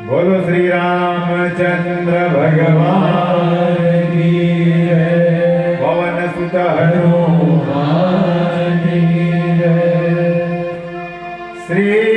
બોલો શ્રી રામચંદ્ર ભગવાન પવન સુત હનુમાન શ્રી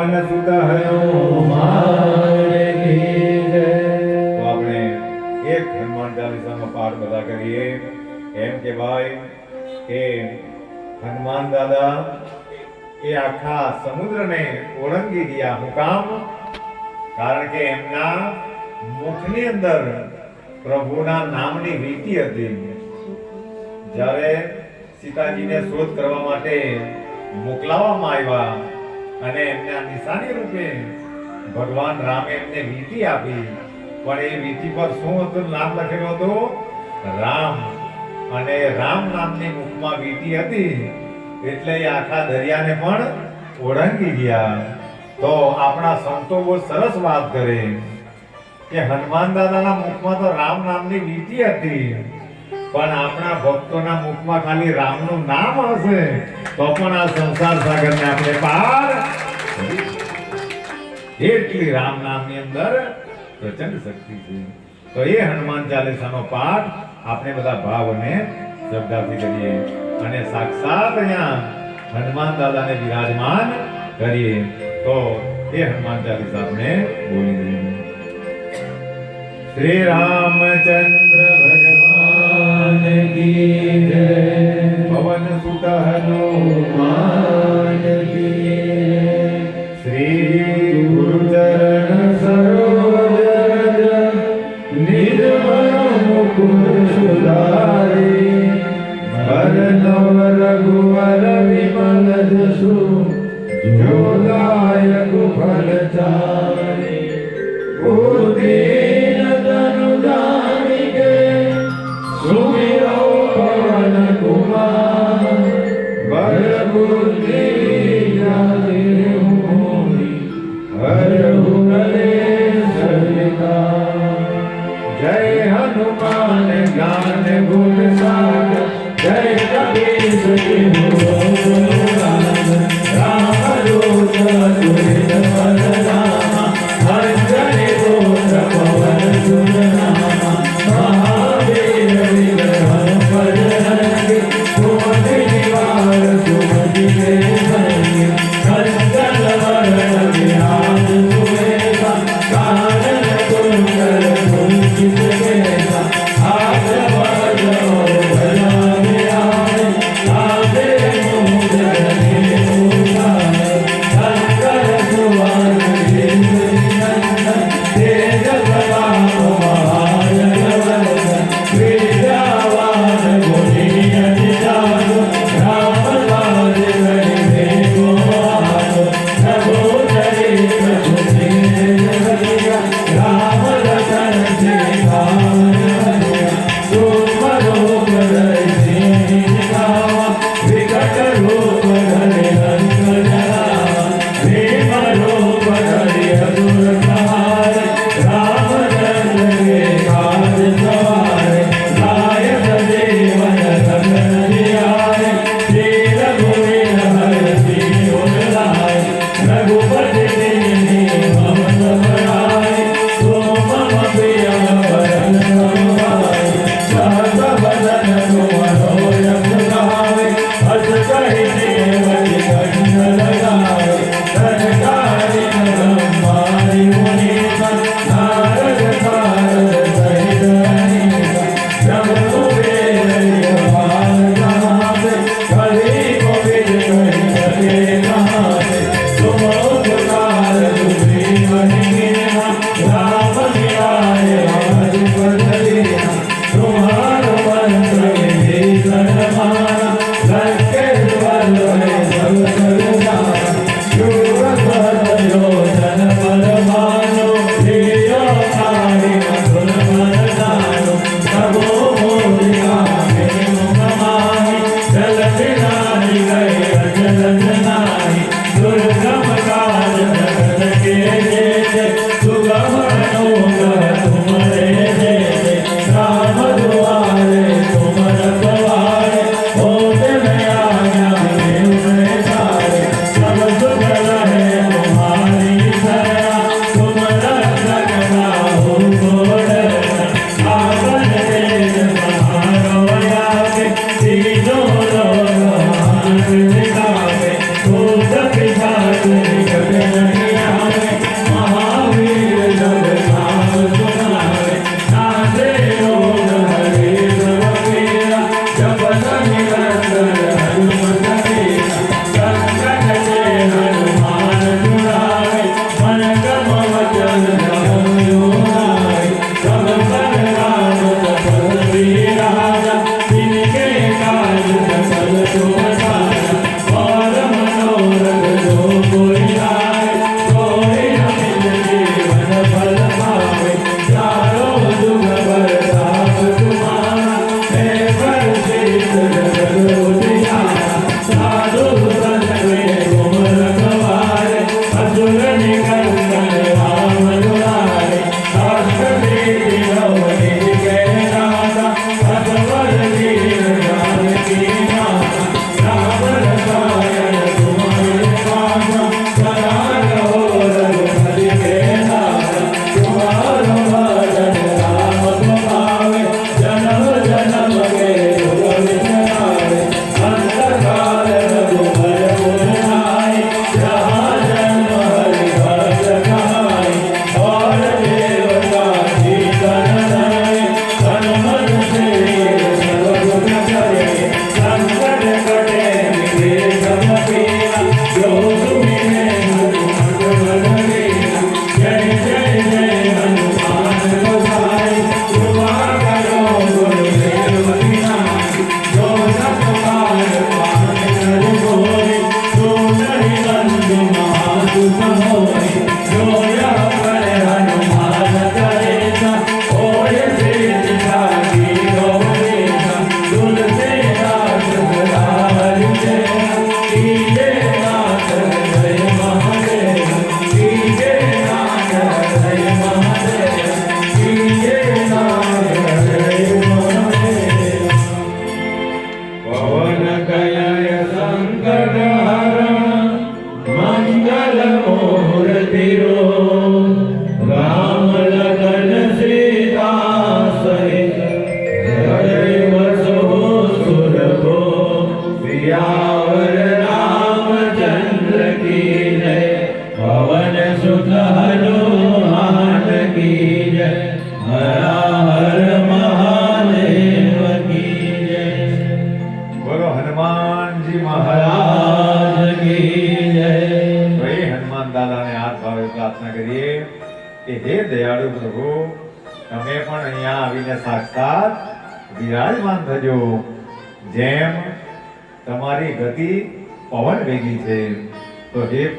પવન આપણે એક હનુમાન ચાલીસામાં પાઠ બધા કરીએ. એમ કે ભાઈ, કે હનુમાન દાદા, એ આખા સમુદ્રને ઓળંગી ગયા હું કામ. કારણ કે એમના મુખની અંદર પ્રભુના નામની વીતી હતી જ્યારે સીતાજીને શોધ કરવા માટે મોકલાવવામાં આવ્યા અને એમને નિશાની રૂપે ભગવાન રામે એમને વીતિ આપી. પણ એ વીતિ પર શું હતું? નામ લખેલું હતું? રામ. અને રામ નામની મુખમાં વીટી હતી. એટલે એ આખા દરિયાને પણ ઓળંગી ગયા. તો આપણા સંતો બહુ સરસ વાત કરે. કે હનુમાન દાદાના મુખમાં તો રામ નામની વીતિ હતી. પણ આપણા ભક્તોના મુખમાં ખાલી રામનું નામ હશે, તો પણ આ સંસાર સાગરને આપણે પાર એટલી રામ નામની અંદર પ્રચંડ શક્તિ છે. તો એ હનુમાન ચાલીસાનો પાઠ આપણે બધા ભાવને શ્રદ્ધાથી કરીએ અને સાક્ષાત અહીંયા હનુમાન દાદાને વિરાજમાન કરીએ. તો એ હનુમાન ચાલીસા આપણે બોલી દઈએ. શ્રી રામચંદ્ર ભગવાન. કી જય પવન સુત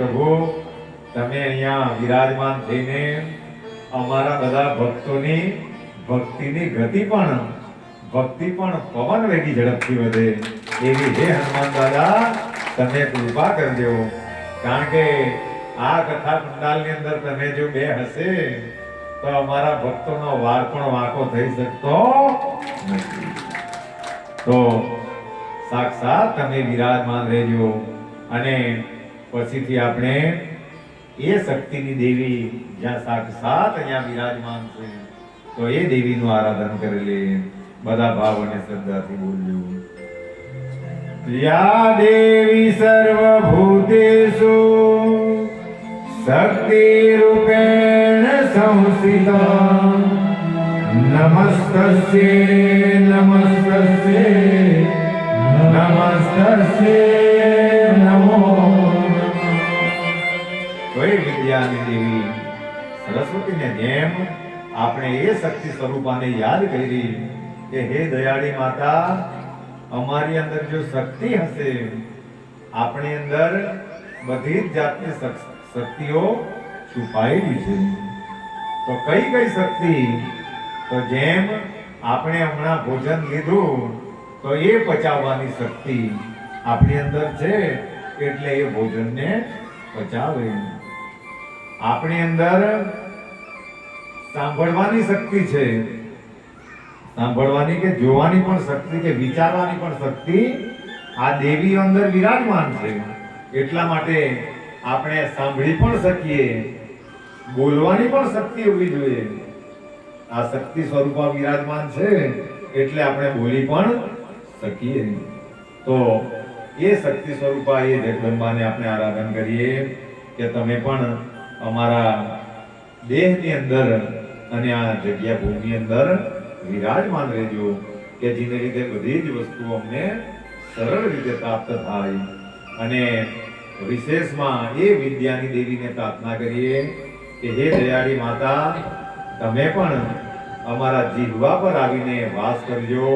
પ્રભુ, તમે અહીંયા વિરાજમાન થઈને અમારા બધા ભક્તોની, ભક્તિની ગતિ પણ, ભક્તિ પણ પવન વેગી ઝડપથી વધે. એવી હે હનુમાન દાદા, તમે કૃપા કરજો કારણ કે આ કથા પંડાલની અંદર તમે જો બે હશે, તો અમારા ભક્તોનો વાર પણ વાંકો થઈ શકતો નથી. તો સાક્ષાત તમે વિરાજમાન રહેજો અને પછીથી આપણે એ શક્તિની દેવી જ્યાં સાક્ષાત અહીંયા વિરાજમાન છે, તો એ દેવીનું આરાધન કરી લે બધા ભાવ અને શ્રદ્ધાથી બોલજો યા દેવી સર્વભૂતેષુ, શક્તિરૂપેણ સંસ્થિતા. નમસ્તસ્યે નમસ્તસ્યે નમસ્તસ્યે. સરસ્વતીને જેમ આપણે એ શક્તિ સ્વરૂપાને યાદ કરી કે હે દયાળી માતા, અમારી અંદર જો શક્તિ હશે, આપણી અંદર બધી જ જાતની શક્તિઓ છુપાયેલી છે. તો કઈ કઈ શક્તિ? તો જેમ આપણે હમણાં ભોજન લીધું, તો એ પચાવવાની શક્તિ આપણી અંદર છે, એટલે એ ભોજનને પચાવે. આપણી અંદર સાંભળવાની શક્તિ છે. સાંભળવાની કે જોવાની પણ શક્તિ કે વિચારવાની પણ શક્તિ આ દેવી અંદર વિરાજમાન છે. એટલા માટે આપણે સાંભળી પણ શકીએ, બોલવાની પણ શક્તિ હોવી જોઈએ. આ શક્તિ સ્વરૂપમાં વિરાજમાન છે, એટલે આપણે બોલી પણ શકીએ. તો એ શક્તિ સ્વરૂપા એ જગદંબાને આપણે આરાધન કરીએ કે તમે પણ અમારા દેહની અંદર અને આ જગ્યા ભૂમિ અંદર વિરાજમાન રહેજો કે જેને લીધે બધી જ વસ્તુઓ અમને સરળ રીતે પ્રાપ્ત થાય. અને વિશેષમાં એ વિદ્યાની દેવીને પ્રાર્થના કરીએ કે હે દયાળી માતા, તમે પણ અમારા જીહવા પર આવીને વાસ કરજો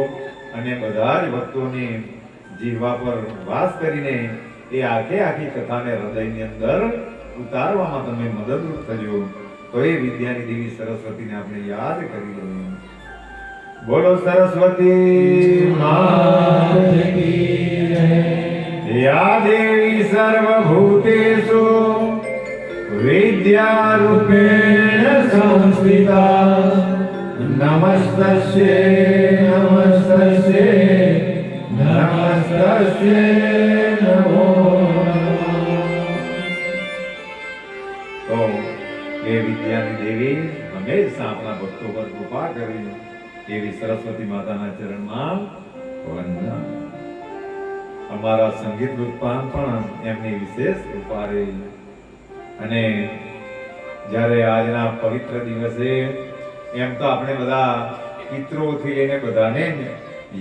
અને બધા જ ભક્તોને જીહવા પર વાસ કરીને એ આખે આખી કથાને હૃદયની અંદર ઉતારવામાં તમે મદદરૂપ થજો તો એ વિદ્યાની દેવી સરસ્વતીને આપણે યાદ કરી લઈએ. બોલો સરસ્વતી. યા દેવી સર્વભૂતેષુ વિદ્યારૂપેણ સંસ્થિતા. નમસ્તસ્યે નમસ્તસ્યે નમસ્તસ્યે. વિદ્યાની દેવી હંમેશા આપણા ભક્તો પર કૃપા કરી એવી સરસ્વતી માતાના ચરણમાં વંદન. અમારા સંગીત રૂપાન પણ એમની વિશેષ કૃપા રહી. અને જ્યારે આજના પવિત્ર દિવસે એમ તો આપણે બધા પિતૃઓથી લઈને બધાને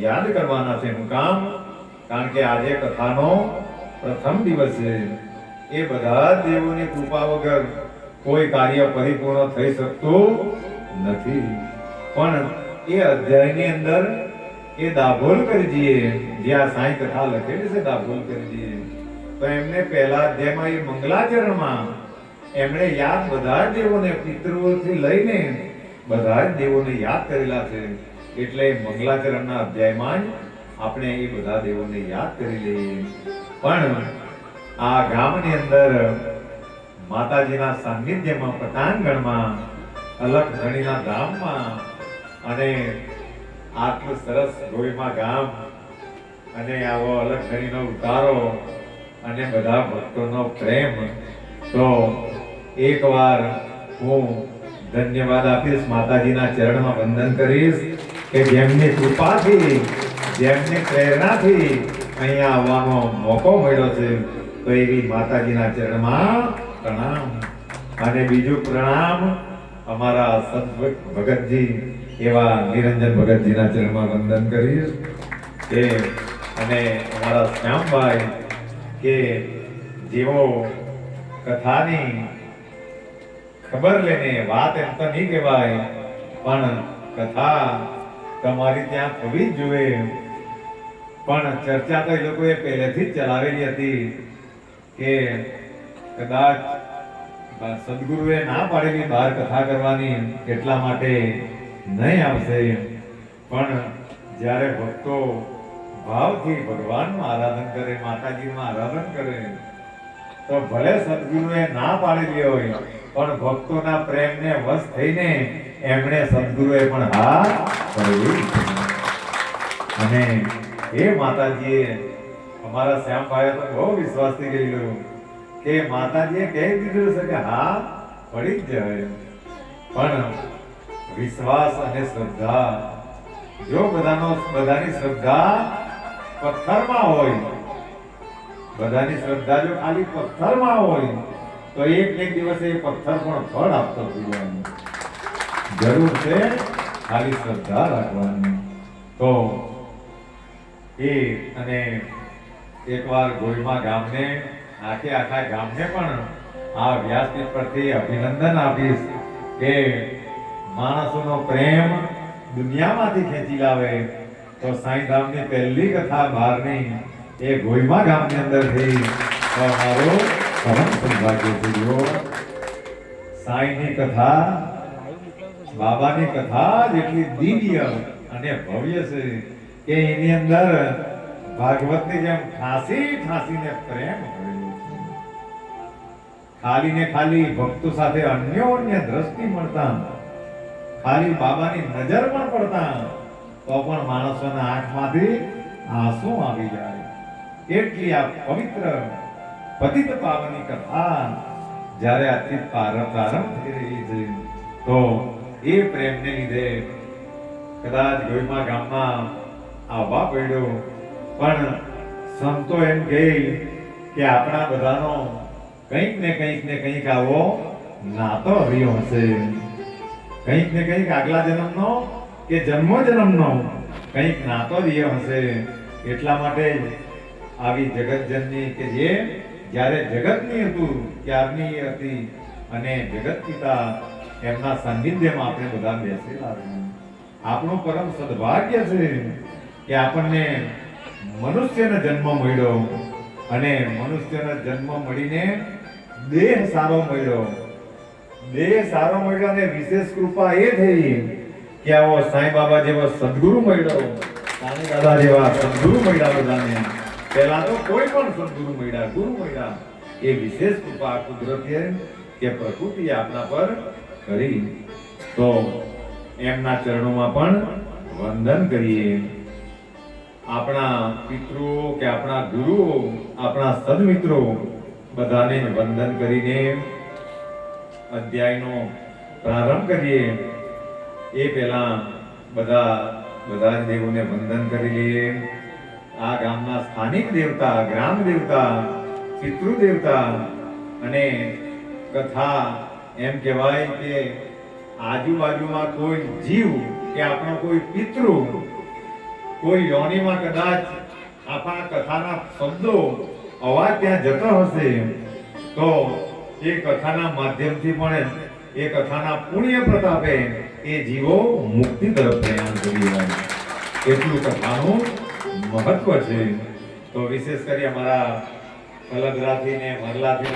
યાદ કરવાના છે એનું કામ, કારણ કે આજે કથાનો પ્રથમ દિવસ છે. એ બધા દેવોની કૃપા વગર કોઈ કાર્ય પરિપૂર્ણ થઈ શકતું નથી. પણ એ અધ્યાયની અંદર એ દાભોલ કરી જે જ્યાં સાંઈ કથા લખેલી છે દાભોલ કરી દઈએ તો એમને પહેલા અધ્યાયમાં એ મંગલાચરણમાં એમણે યાદ બધા જ દેવોને, પિતૃઓથી લઈને બધા જ દેવોને યાદ કરેલા છે. એટલે મંગલાચરણના અધ્યાયમાં જ આપણે એ બધા દેવોને યાદ કરી લઈએ. પણ આ ગામની અંદર માતાજીના સાનિધ્યમાં પટાંગણમાં અલગ ધણીના ધામમાં અને આટલું સરસ ગોળીમાં ગામ અને આવો અલગ ધણીનો ઉતારો અને બધા ભક્તોનો પ્રેમ. તો એકવાર હું ધન્યવાદ આપીશ માતાજીના ચરણમાં વંદન કરીશ કે જેમની કૃપાથી, જેમની પ્રેરણાથી અહીંયા આવવાનો મોકો મળ્યો છે, તો એવી માતાજીના ચરણમાં પ્રણામ. અને બીજું પ્રણામ અમારા સંત ભગતજી, એવા નિરંજન ભગતજીના ચરણમાં વંદન કરીશ કે અને અમારા શ્યામભાઈ, કે જેઓ કથાની ખબર લેને વાત એમ તો નહીં કહેવાય, પણ કથા તમારી ત્યાં થવી જ જોઈએ. પણ ચર્ચા તો એ લોકોએ પહેલેથી જ ચલાવેલી હતી કે કદાચ સદગુરુએ ના પાડેલી બહાર કથા કરવાની એટલા માટે નહીં આવશે પણ જ્યારે ભક્તો ભાવથી ભગવાનનું આરાધન કરે માતાજીનું આરાધન કરે, તો ભલે સદગુરુએ ના પાડેલી હોય, પણ ભક્તોના પ્રેમને વશ થઈને એમણે સદગુરુએ પણ હા પાડેલી અને એ માતાજીએ અમારા શ્યામભાઈએ તો બહુ વિશ્વાસથી કહેલું કે માતાજીએ કહી દીધું છે કે હા, પડી જ જાય. પણ વિશ્વાસ અને શ્રદ્ધા, જો બધાનો, બધાની શ્રદ્ધા પથ્થરમાં હોય, બધાની શ્રદ્ધા જો ખાલી પથ્થરમાં હોય, તો એક એક દિવસે એ પથ્થર પણ ફળ આપતો પીવાનું જરૂર છે ખાલી શ્રદ્ધા રાખવાની. તો એ અને એકવાર ગોળમાં ગામને આખે આખા ગામને પણ આ વ્યાસપીઠ પરથી અભિનંદન આપીશ કે માણસોનો પ્રેમ દુનિયામાંથી ખેંચી લાવે. તો સાંઈ ધામની પહેલી કથા બહારની એ ગોઈમા ગામની અંદર થઈ. તો અમારો પરમ સૌભાગ્ય થયો સાંઈની કથા, બાબાની કથા જેટલી દિવ્ય અને ભવ્ય છે કે એની અંદર ભાગવતની જેમ ઠાસી ઠાસીને પ્રેમ ખાલી ને ખાલી ભક્તો સાથે અન્યોન્ય દ્રષ્ટિ મળતા ખાલી બાબાની નજર પણ પડતા તો પણ માણસોના આંખમાંથી આંસુ આવી જાય. એટલી આ પવિત્ર, પતિત પાવની કથા. જ્યારે આથી પ્રારંભ થઈ રહી છે, તો એ પ્રેમને લીધે કદાચ ગોઈમા ગામમાં આવવા પડ્યો. પણ સંતો એમ કહે કે આપણા બધાનો કંઈક ને કંઈક ને કંઈક આવો નાતો રહ્યો હશે. કંઈક ને કંઈક આગલા જન્મનો કે જન્મો જન્મનો કંઈક નાતો રહ્યો હશે. એટલા માટે આવી આવી જગતજનની કે જે જ્યારે જગતની હતું, ત્યારની હતી અને જગત પિતા એમના સાનિધ્યમાં આપણે બધા બેસેલા આપણું પરમ સદભાગ્ય છે કે આપણને મનુષ્યનો જન્મ મળ્યો અને મનુષ્યનો જન્મ મળીને દેહ સારો મળ્યો. દેહ સારો મળ્યો અને વિશેષ કૃપા એ થઈ કે આવો સાંઈ બાબા જેવો સદગુરુ મળ્યો. સાંઈ દાદા જેવા સદગુરુ મળ્યા બધાને. પહેલા તો કોઈ પણ સદગુરુ મળ્યા, ગુરુ મળ્યા. એ વિશેષ કૃપા કુદરતે કે પ્રકૃતિ આપણા પર કરી. તો એમના ચરણોમાં પણ વંદન કરીએ. આપણા પિતૃઓ કે આપણા ગુરુઓ, આપણા સદમિત્રો બધાને વંદન કરીને અધ્યાયનો પ્રારંભ કરીએ. એ પહેલા બધા બધા જ દેવોને વંદન કરી લઈએ. આ ગામના સ્થાનિક દેવતા, ગ્રામ દેવતા પિતૃ દેવતા અને કથા એમ કહેવાય કે આજુબાજુમાં કોઈ જીવ કે આપણો કોઈ પિતૃ, કોઈ યોનિમાં કદાચ આપણા કથાના શબ્દો અવાજ ત્યાં જતો હશે તો એ કથાના માધ્યમથી પણ એ કથાના પુણ્ય પ્રતાપે એ જીવો મુક્તિ તરફ પ્રયાણ કરી રહ્યા. એટલું કથાનું મહત્વ છે તો વિશેષ કરી અમારા કલગરાથી ને મરલાથી